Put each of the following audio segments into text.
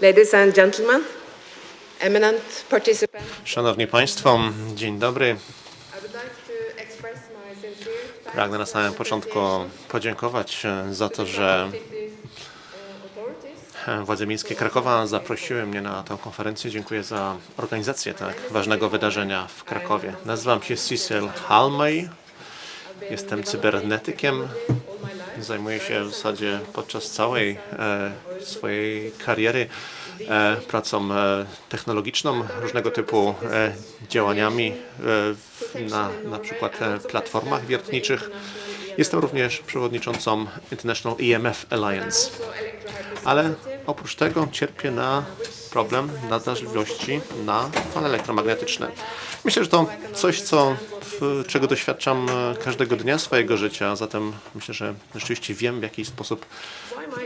Ladies and gentlemen, eminent participants, Szanowni Państwo, dzień dobry. Pragnę na samym początku podziękować e, za to, że e, władze miejskie Krakowa zaprosiły mnie na tę konferencję. Dziękuję za organizację tak ważnego wydarzenia w Krakowie. Nazywam się Cecil Halmey, jestem cybernetykiem. Zajmuję się w zasadzie podczas całej e, swojej kariery e, pracą e, technologiczną, różnego typu działaniami na na przykład platformach wiertniczych. Jestem również przewodniczącą International EMF Alliance. Ale oprócz tego cierpię na problem nadwrażliwości na fale elektromagnetyczne. Myślę, że to coś, co, czego doświadczam e, każdego dnia swojego życia, zatem myślę, że rzeczywiście wiem, w jaki sposób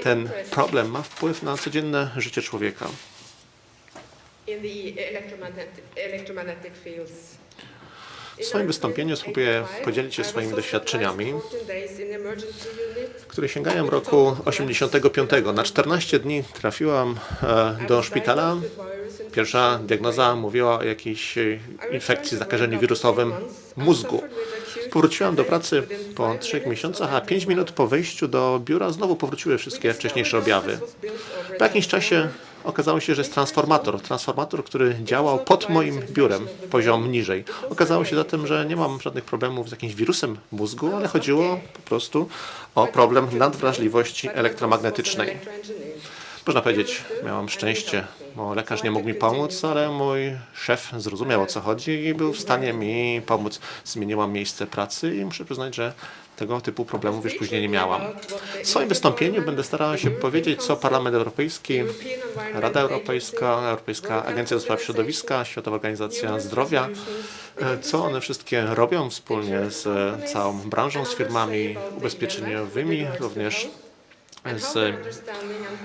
ten problem ma wpływ na codzienne życie człowieka. in the electromagnetic, electromagnetic fields. W swoim wystąpieniu spróbuję podzielić się swoimi doświadczeniami, które sięgają roku 85. Na 14 dni trafiłam e, do szpitala. Pierwsza diagnoza mówiła o jakiejś infekcji, zakażeniu wirusowym mózgu. Powróciłam do pracy po trzech miesiącach, a pięć minut po wejściu do biura znowu powróciły wszystkie wcześniejsze objawy. Po jakimś czasie okazało się, że jest transformator. Transformator, który działał pod moim biurem, poziom niżej. Okazało się zatem, że nie mam żadnych problemów z jakimś wirusem mózgu, ale chodziło po prostu o problem nadwrażliwości elektromagnetycznej. Można powiedzieć, miałam szczęście, bo lekarz nie mógł mi pomóc, ale mój szef zrozumiał o co chodzi i był w stanie mi pomóc. Zmieniłam miejsce pracy i muszę przyznać, że tego typu problemów już później nie miałam. W swoim wystąpieniu będę starała się powiedzieć, co Parlament Europejski, Rada Europejska, Europejska Agencja do Spraw Środowiska, Światowa Organizacja Zdrowia, e, co one wszystkie robią wspólnie z całą branżą, z firmami ubezpieczeniowymi, również z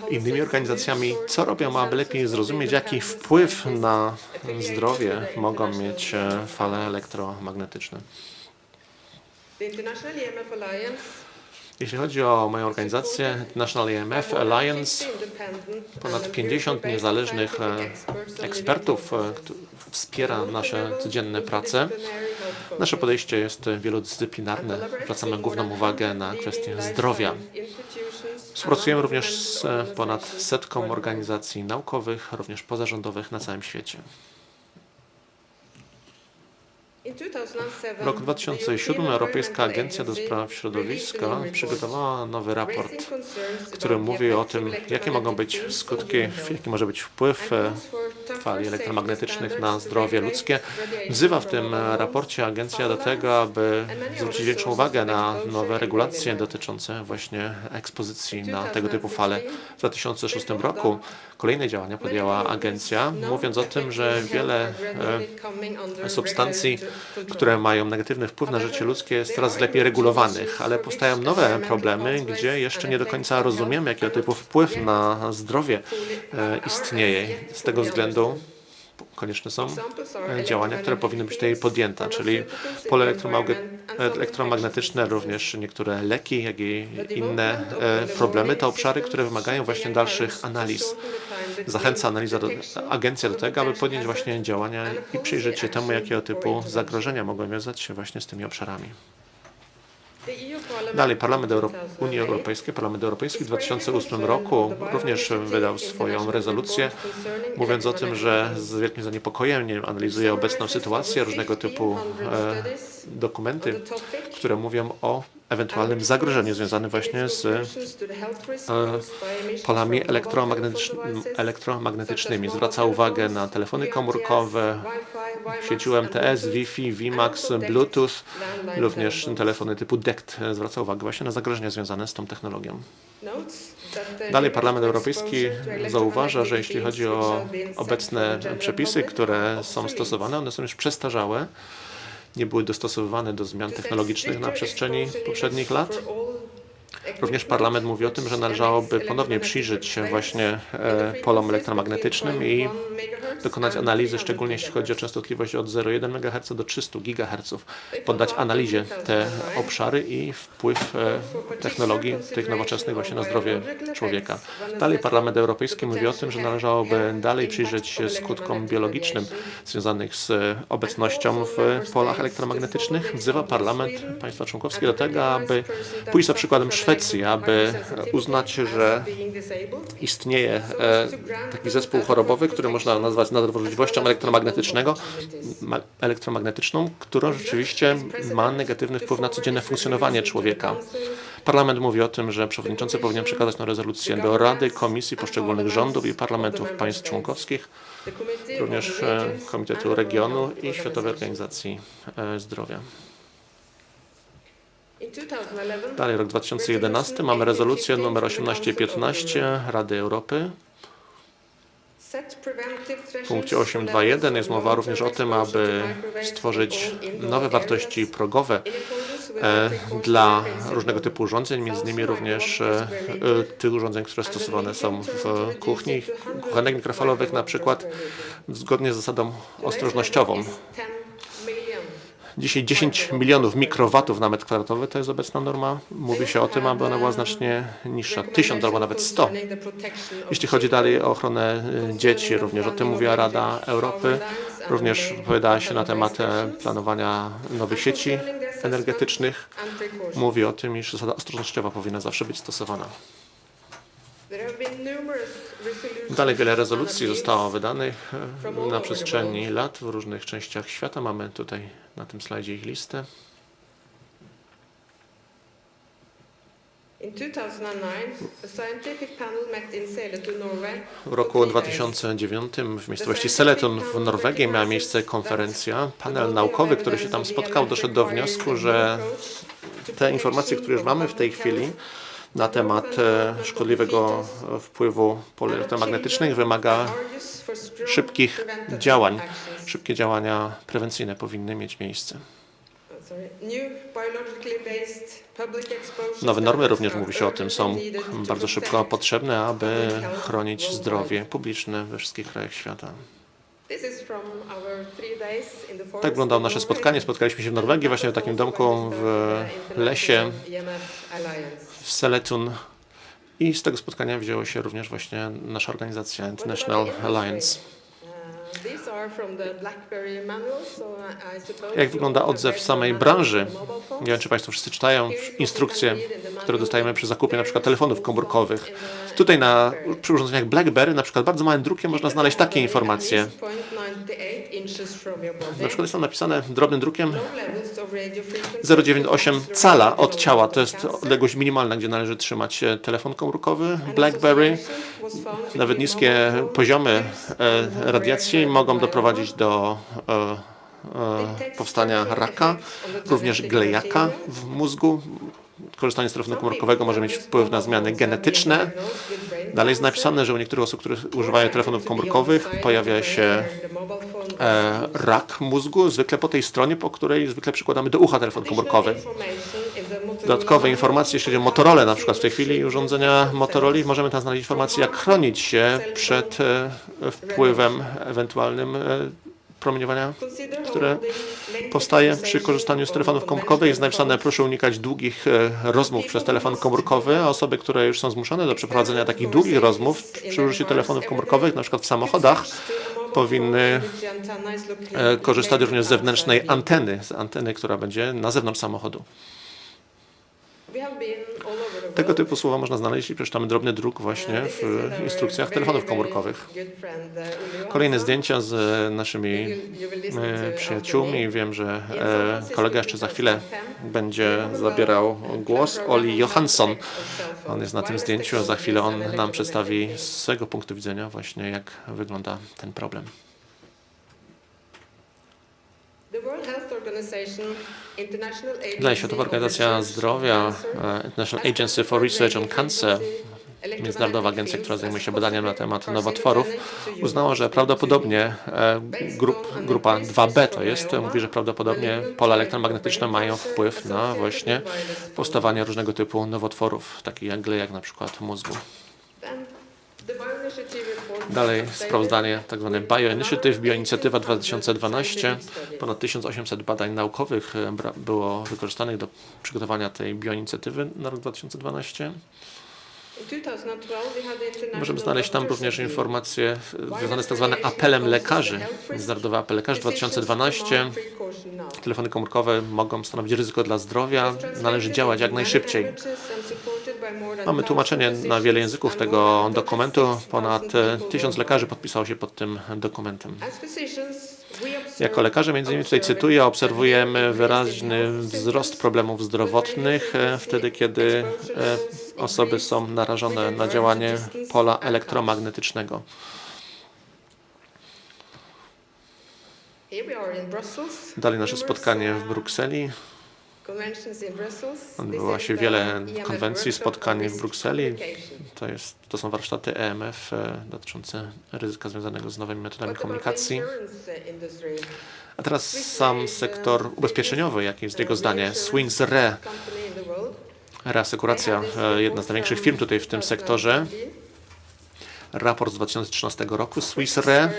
innymi organizacjami, co robią, aby lepiej zrozumieć, jaki wpływ na zdrowie mogą mieć e, fale elektromagnetyczne. The International EMF Alliance Jeśli chodzi o moją organizację National EMF Alliance, ponad 50 niezależnych e, ekspertów e, wspiera nasze codzienne prace. Nasze podejście jest wielodyscyplinarne. Zwracamy główną uwagę na kwestie zdrowia. Współpracujemy również z e, ponad setką organizacji naukowych, również pozarządowych na całym świecie. W roku 2007 Europejska Agencja do Spraw Środowiska przygotowała nowy raport, który mówi o tym, jakie mogą być skutki, jaki może być wpływ e, fali elektromagnetycznych na zdrowie ludzkie. Wzywa w tym raporcie agencja do tego, aby zwrócić większą uwagę na nowe regulacje dotyczące właśnie ekspozycji na tego typu fale. W 2006 roku kolejne działania podjęła agencja, mówiąc o tym, że wiele e, substancji, które mają negatywny wpływ na życie ludzkie, jest coraz lepiej regulowanych, ale powstają nowe problemy, gdzie jeszcze nie do końca rozumiemy, jakiego typu wpływ na zdrowie e, istnieje. Z tego względu konieczne są e, działania, które powinny być tutaj podjęte, czyli pole elektromagne- elektromagnetyczne, również niektóre leki, jak i inne e, problemy, to obszary, które wymagają właśnie dalszych analiz. Zachęca analiza do, agencja do tego, aby podjąć właśnie działania i przyjrzeć się temu, jakiego typu zagrożenia mogą wiązać się właśnie z tymi obszarami. Dalej, Parlament Euro Unii Europejskiej, Parlament Europejski w 2008 roku również wydał swoją rezolucję, mówiąc o tym, że z wielkim zaniepokojeniem analizuje obecną sytuację, różnego typu e, dokumenty, które mówią o ewentualnym zagrożeniu związanym właśnie z e, polami elektromagnetycz- elektromagnetycznymi. Zwraca uwagę na telefony komórkowe, sieci UMTS, Wi-Fi, WiMAX, Bluetooth, również telefony typu DECT. Zwraca uwagę właśnie na zagrożenia związane z tą technologią. Dalej Parlament Europejski zauważa, że jeśli chodzi o obecne przepisy, które są stosowane, one są już przestarzałe, nie były dostosowywane do zmian technologicznych na przestrzeni poprzednich lat. Również parlament mówi o tym, że należałoby ponownie przyjrzeć się właśnie e, polom elektromagnetycznym i dokonać analizy, szczególnie jeśli chodzi o częstotliwość od 0,1 MHz do 300 GHz. Poddać analizie te obszary i wpływ e, technologii tych nowoczesnych właśnie na zdrowie człowieka. Dalej Parlament Europejski mówi o tym, że należałoby dalej przyjrzeć się skutkom biologicznym związanych z obecnością w polach elektromagnetycznych. Wzywa Parlament państwa członkowskie do tego, aby pójść za przykładem Szwecji, aby uznać, że istnieje e, taki zespół chorobowy, który można nazwać nadwrażliwością elektromagnetycznego, ma, elektromagnetyczną, która rzeczywiście ma negatywny wpływ na codzienne funkcjonowanie człowieka. Parlament mówi o tym, że przewodniczący powinien przekazać tę rezolucję do Rady, Komisji, poszczególnych rządów i parlamentów państw członkowskich, również e, Komitetu Regionu i Światowej Organizacji e, Zdrowia. Dalej, rok 2011, mamy rezolucję numer 1815 Rady Europy. W punkcie 8.2.1 jest mowa również o tym, aby stworzyć nowe wartości progowe e, dla różnego typu urządzeń, między innymi również e, tych urządzeń, które stosowane są w kuchni, kuchenek mikrofalowych na przykład, zgodnie z zasadą ostrożnościową. Dzisiaj 10 milionów mikrowatów na metr kwadratowy to jest obecna norma. Mówi się o tym, aby ona była znacznie niższa, 1000 albo nawet 100. Jeśli chodzi dalej o ochronę y, dzieci, również o tym mówiła Rada Europy. Również wypowiadała się na temat e, planowania nowych sieci energetycznych. Mówi o tym, iż zasada ostrożnościowa powinna zawsze być stosowana. Dalej wiele rezolucji zostało wydanych na przestrzeni lat w różnych częściach świata. Mamy tutaj na tym slajdzie ich listę. In 2009, a scientific panel met in Seletu, Norway. W roku 2009 w miejscowości Seletun w Norwegii miała miejsce konferencja. Panel naukowy, który się tam spotkał, doszedł do wniosku, że te informacje, które już mamy w tej chwili na temat e, szkodliwego wpływu pól elektromagnetycznych wymaga szybkich działań. Szybkie działania prewencyjne powinny mieć miejsce. Nowe normy również mówi się o tym, są bardzo szybko potrzebne, aby chronić zdrowie publiczne we wszystkich krajach świata. Tak wyglądało nasze spotkanie. Spotkaliśmy się w Norwegii, właśnie w takim domku w lesie w Seletun i z tego spotkania wzięła się również właśnie nasza organizacja International Alliance. Jak wygląda odzew samej branży? Nie wiem, czy Państwo wszyscy czytają instrukcje, które dostajemy przy zakupie na przykład telefonów komórkowych. Tutaj na, przy urządzeniach BlackBerry na przykład bardzo małym drukiem można znaleźć takie informacje. Na przykład jest tam napisane drobnym drukiem 0,98 cala od ciała. To jest odległość minimalna, gdzie należy trzymać e, telefon komórkowy. BlackBerry, nawet niskie poziomy e, radiacji mogą doprowadzić do e, powstania raka, również glejaka w mózgu. Korzystanie z telefonu komórkowego może mieć wpływ na zmiany genetyczne. Dalej jest napisane, że u niektórych osób, które używają telefonów komórkowych, pojawia się e, rak mózgu, zwykle po tej stronie, po której zwykle przykładamy do ucha telefon komórkowy. Dodatkowe informacje, jeśli chodzi o Motorola, na przykład w tej chwili urządzenia Motorola, możemy tam znaleźć informacje, jak chronić się przed e, wpływem ewentualnym e, promieniowania, które powstaje przy korzystaniu z telefonów komórkowych. Jest napisane, proszę unikać długich e, rozmów przez telefon komórkowy, a osoby, które już są zmuszone do przeprowadzenia takich długich rozmów przy użyciu telefonów komórkowych, na przykład w samochodach, powinny e, korzystać również z zewnętrznej anteny, z anteny, która będzie na zewnątrz samochodu. Tego typu słowa można znaleźć i przeczytamy drobny druk właśnie w instrukcjach telefonów komórkowych. Kolejne zdjęcia z naszymi e, przyjaciółmi. Wiem, że e, kolega jeszcze za chwilę będzie zabierał głos. Oli Johansson. On jest na tym zdjęciu, a za chwilę on nam przedstawi z swojego punktu widzenia właśnie jak wygląda ten problem. Dla Światowa Organizacja Zdrowia, e, International Agency for Research on Cancer Międzynarodowa agencja, która zajmuje się badaniem na temat nowotworów, uznała, że prawdopodobnie e, grup, grupa 2B to jest, mówi, że prawdopodobnie pola elektromagnetyczne mają wpływ na właśnie powstawanie różnego typu nowotworów, takich jak glej, jak na przykład mózgu. Dalej sprawozdanie tak zwane BioInitiative, Bioinicjatywa 2012. Ponad 1800 badań naukowych e, było wykorzystanych do przygotowania tej bioinicjatywy na rok 2012. Możemy znaleźć tam również informacje e, związane z tak zwanym apelem lekarzy. Międzynarodowy apel lekarzy 2012. Telefony komórkowe mogą stanowić ryzyko dla zdrowia. Należy działać jak najszybciej. Mamy tłumaczenie na wiele języków tego dokumentu. Ponad e, tysiąc lekarzy podpisało się pod tym dokumentem. Jako lekarze, między innymi tutaj cytuję, obserwujemy wyraźny wzrost problemów zdrowotnych e, wtedy, kiedy e, osoby są narażone na działanie pola elektromagnetycznego. Dalej nasze spotkanie w Brukseli. Odbyło się wiele konwencji, spotkań w Brukseli. To, jest, to są warsztaty EMF e, dotyczące ryzyka związanego z nowymi metodami komunikacji. A teraz sam sektor ubezpieczeniowy, jakie jest jego zdanie? Swings Re, reasekuracja, e, jedna z największych firm tutaj w tym sektorze. Raport z 2013 roku, Swiss Re.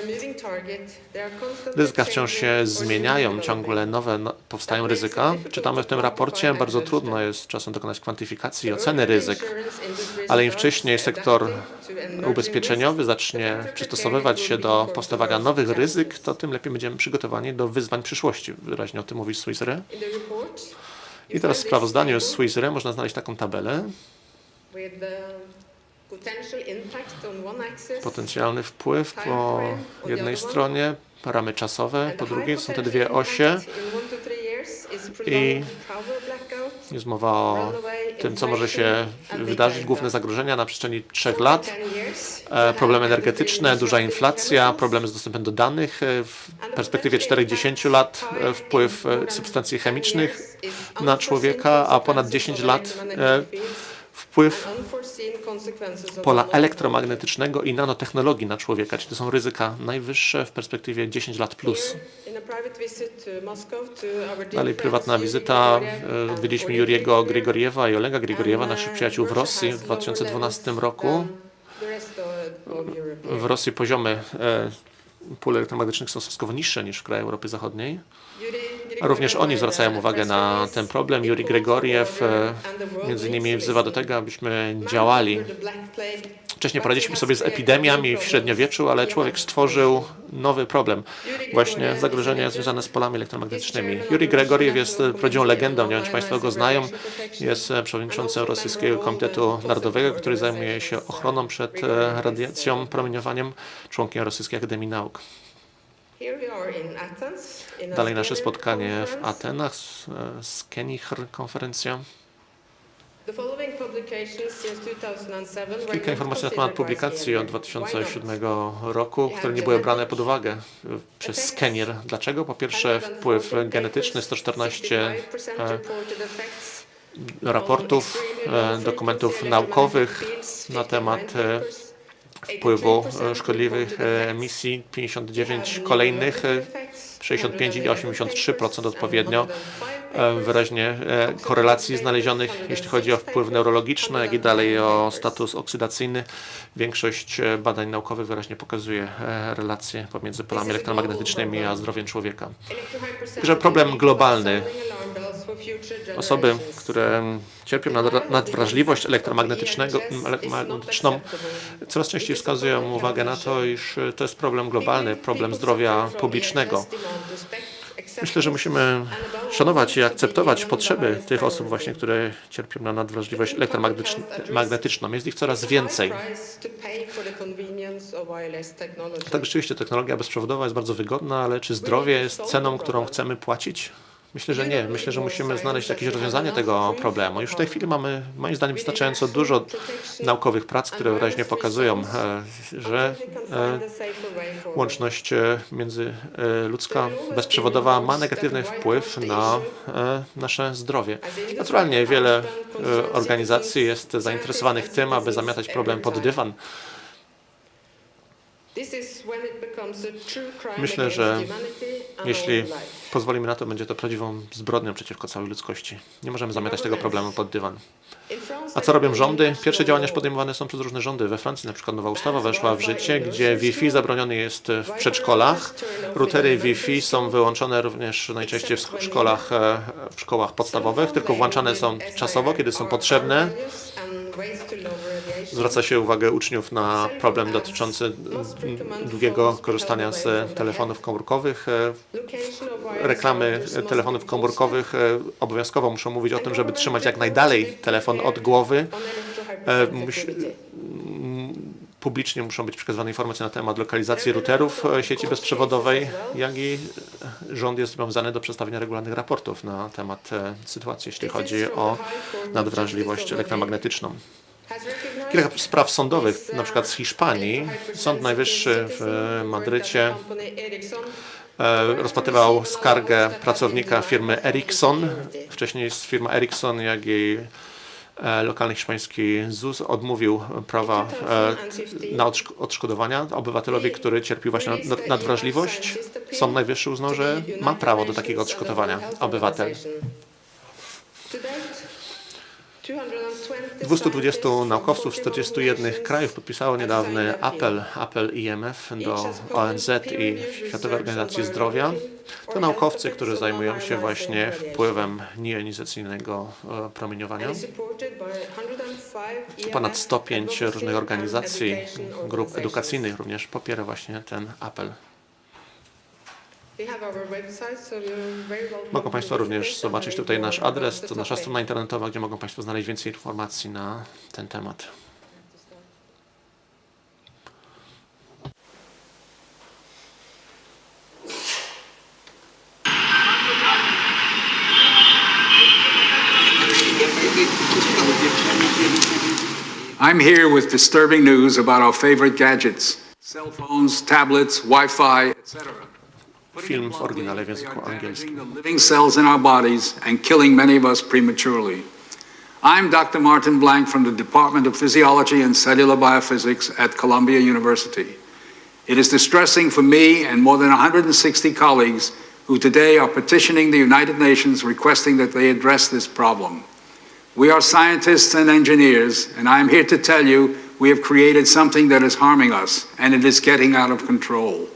Ryzyka wciąż się zmieniają, ciągle nowe no, powstają ryzyka. Czytamy w tym raporcie, bardzo trudno jest czasem dokonać kwantyfikacji i oceny ryzyk, ale im wcześniej sektor ubezpieczeniowy zacznie przystosowywać się do powstawania nowych ryzyk, to tym lepiej będziemy przygotowani do wyzwań przyszłości. Wyraźnie o tym mówi Swiss Re. I teraz w sprawozdaniu z Swiss Re można znaleźć taką tabelę. Potencjalny wpływ po jednej stronie, ramy czasowe, po drugiej są te dwie osie. i jest mowa o tym, co może się wydarzyć, główne zagrożenia na przestrzeni trzech lat, e, problemy energetyczne, duża inflacja, problemy z dostępem do danych e, w perspektywie 4-10 lat, e, wpływ substancji chemicznych na człowieka, a ponad 10 lat wpływ pola elektromagnetycznego i nanotechnologii na człowieka, czyli to są ryzyka najwyższe w perspektywie 10 lat plus. Dalej prywatna wizyta. e, Odwiedziliśmy Juriego Grigoriewa i Olega Grigoriewa, naszych przyjaciół w Rosji w 2012 roku. W Rosji poziomy e, pól elektromagnetycznych są stosunkowo niższe niż w krajach Europy Zachodniej. Również oni zwracają uwagę na ten problem. Juri Gregoriew e, między innymi wzywa do tego, abyśmy działali. Wcześniej poradziliśmy sobie z epidemiami w średniowieczu, ale człowiek stworzył nowy problem. Właśnie zagrożenia związane z polami elektromagnetycznymi. Juri Gregoriew jest prawdziwą legendą, nie wiem czy Państwo go znają. Jest przewodniczącym Rosyjskiego Komitetu Narodowego, który zajmuje się ochroną przed e, radiacją, promieniowaniem, członkiem Rosyjskiej Akademii Nauk. Dalej nasze spotkanie w Atenach, s- e, Skenicher konferencja. Kilka informacji na temat publikacji od 2007 roku, które nie były brane pod uwagę e, przez Skenier. Dlaczego? Po pierwsze wpływ genetyczny 114 e, raportów, dokumentów naukowych na temat wpływu e, szkodliwych e, emisji, 59 kolejnych, e, 65 i 83% odpowiednio e, wyraźnie e, korelacji znalezionych, jeśli chodzi o wpływ neurologiczny, jak i dalej o status oksydacyjny. Większość e, badań naukowych wyraźnie pokazuje e, relacje pomiędzy polami elektromagnetycznymi a zdrowiem człowieka. Że problem globalny. Osoby, które cierpią na nadwrażliwość elektromagnetyczną, coraz częściej wskazują uwagę na to, iż to jest problem globalny, problem zdrowia publicznego. Myślę, że musimy szanować i akceptować potrzeby tych osób właśnie, które cierpią na nadwrażliwość elektromagnetyczną. Jest ich coraz więcej. Tak, rzeczywiście technologia bezprzewodowa jest bardzo wygodna, ale czy zdrowie jest ceną, którą chcemy płacić? Myślę, że nie. Myślę, że musimy znaleźć jakieś rozwiązanie tego problemu. Już w tej chwili mamy, moim zdaniem, wystarczająco dużo naukowych prac, które wyraźnie pokazują, e, że e, łączność e, międzyludzka bezprzewodowa ma negatywny wpływ na nasze zdrowie. Naturalnie wiele organizacji jest zainteresowanych tym, aby zamiatać problem pod dywan. Myślę, że jeśli pozwolimy na to, będzie to prawdziwą zbrodnią przeciwko całej ludzkości. Nie możemy zamiatać tego problemu pod dywan. A co robią rządy? Pierwsze działania podejmowane są przez różne rządy. We Francji na przykład nowa ustawa weszła w życie, gdzie Wi-Fi zabroniony jest w przedszkolach. Routery Wi-Fi są wyłączone również najczęściej w szkołach, e, w szkołach podstawowych, tylko włączane są czasowo, kiedy są potrzebne. Zwraca się uwagę uczniów na problem dotyczący długiego korzystania z telefonów komórkowych. Reklamy telefonów komórkowych e, obowiązkowo muszą mówić o tym, żeby trzymać jak najdalej telefon od głowy. E, Publicznie muszą być przekazywane informacje na temat lokalizacji routerów e, sieci bezprzewodowej, jak i rząd jest zobowiązany do przedstawienia regularnych raportów na temat sytuacji, jeśli chodzi o nadwrażliwość elektromagnetyczną. Kilka spraw sądowych, na przykład z Hiszpanii. Sąd Najwyższy w Madrycie e, rozpatrywał skargę pracownika firmy Ericsson. Wcześniej firma Ericsson, jak e, lokalny hiszpański ZUS odmówił prawa e, na odszk- odszkodowania obywatelowi, który cierpił właśnie nad- nadwrażliwość. Sąd Najwyższy uznał, że ma prawo do takiego odszkodowania obywatel. 220 naukowców z 41 krajów podpisało niedawny apel, apel IMF do ONZ i Światowej Organizacji Zdrowia. To naukowcy, którzy zajmują się właśnie wpływem niejonizacyjnego e, promieniowania. Ponad 105 różnych organizacji, grup edukacyjnych również popiera właśnie ten apel. Mogą Państwo również zobaczyć tutaj nasz adres, to nasza strona internetowa, gdzie mogą Państwo znaleźć więcej informacji na ten temat. I'm here with disturbing news about our favorite gadgets cell phones, tablets, Wi Fi, etc. Film w oryginale w języku angielskim. living cells in our bodies and killing many of us prematurely. I'm Dr. Martin Blank from the Department of Physiology and Cellular Biophysics at Columbia University. It is distressing for me and more than 160 colleagues who today are petitioning the United Nations requesting that they address this problem. We are scientists and engineers, and I am here to tell you we have created something that is harming us, and it is getting out of control.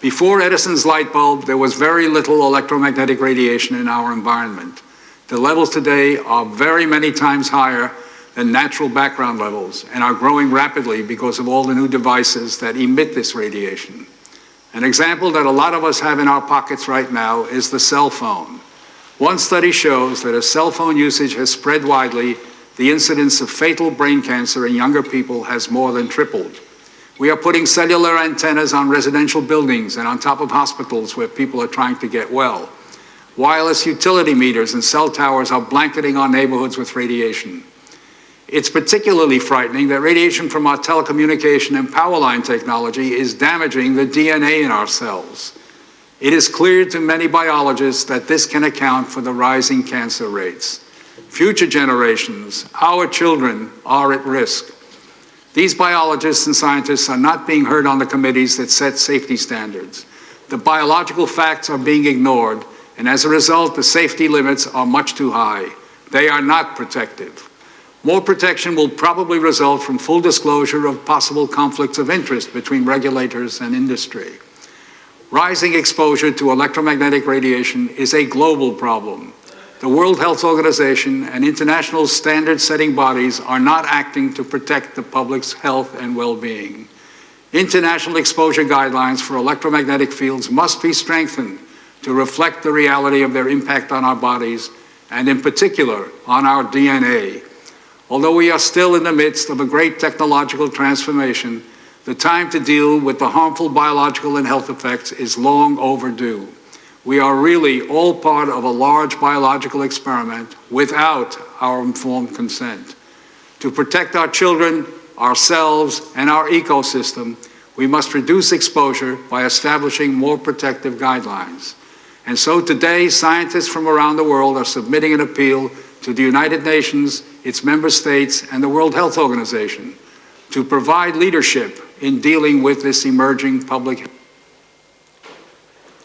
Before Edison's light bulb, there was very little electromagnetic radiation in our environment. The levels today are very many times higher than natural background levels and are growing rapidly because of all the new devices that emit this radiation. An example that a lot of us have in our pockets right now is the cell phone. One study shows that as cell phone usage has spread widely, the incidence of fatal brain cancer in younger people has more than tripled. We are putting cellular antennas on residential buildings and on top of hospitals where people are trying to get well. Wireless utility meters and cell towers are blanketing our neighborhoods with radiation. It's particularly frightening that radiation from our telecommunication and power line technology is damaging the DNA in our cells. It is clear to many biologists that this can account for the rising cancer rates. Future generations, our children, are at risk. These biologists and scientists are not being heard on the committees that set safety standards. The biological facts are being ignored, and as a result, the safety limits are much too high. They are not protective. More protection will probably result from full disclosure of possible conflicts of interest between regulators and industry. Rising exposure to electromagnetic radiation is a global problem. The World Health Organization and international standard setting bodies are not acting to protect the public's health and well being. International exposure guidelines for electromagnetic fields must be strengthened to reflect the reality of their impact on our bodies and, in particular, on our DNA. Although we are still in the midst of a great technological transformation, the time to deal with the harmful biological and health effects is long overdue. We are really all part of a large biological experiment without our informed consent. To protect our children, ourselves, and our ecosystem, we must reduce exposure by establishing more protective guidelines. And so today, scientists from around the world are submitting an appeal to the United Nations, its member states, and the World Health Organization to provide leadership in dealing with this emerging public health.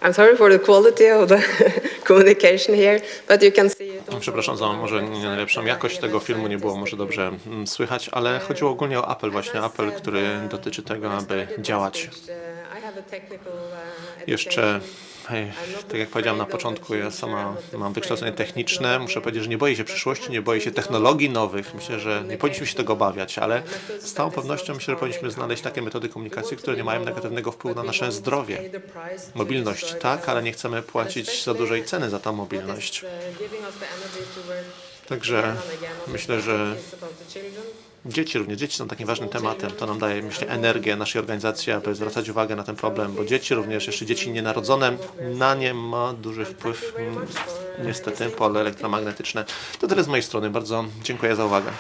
I'm sorry for the quality of the communication here, but you can see it Przepraszam za może nie najlepszą jakość tego filmu, nie było może dobrze mm, słychać, ale chodziło ogólnie o apel, właśnie apel, który dotyczy tego, aby działać. Jeszcze, hej, tak jak powiedziałem na początku, ja sama mam wykształcenie techniczne. Muszę powiedzieć, że nie boję się przyszłości, nie boję się technologii nowych. Myślę, że nie powinniśmy się tego obawiać, ale z całą pewnością myślę, że powinniśmy znaleźć takie metody komunikacji, które nie mają negatywnego wpływu na nasze zdrowie. Mobilność tak, ale nie chcemy płacić za dużej ceny za tą mobilność. Także myślę, że Dzieci również, dzieci są takim ważnym tematem. To nam daje, myślę, energię naszej organizacji, aby zwracać uwagę na ten problem, bo dzieci również, jeszcze dzieci nienarodzone, na nie ma duży wpływ niestety pole elektromagnetyczne. To tyle z mojej strony. Bardzo dziękuję za uwagę.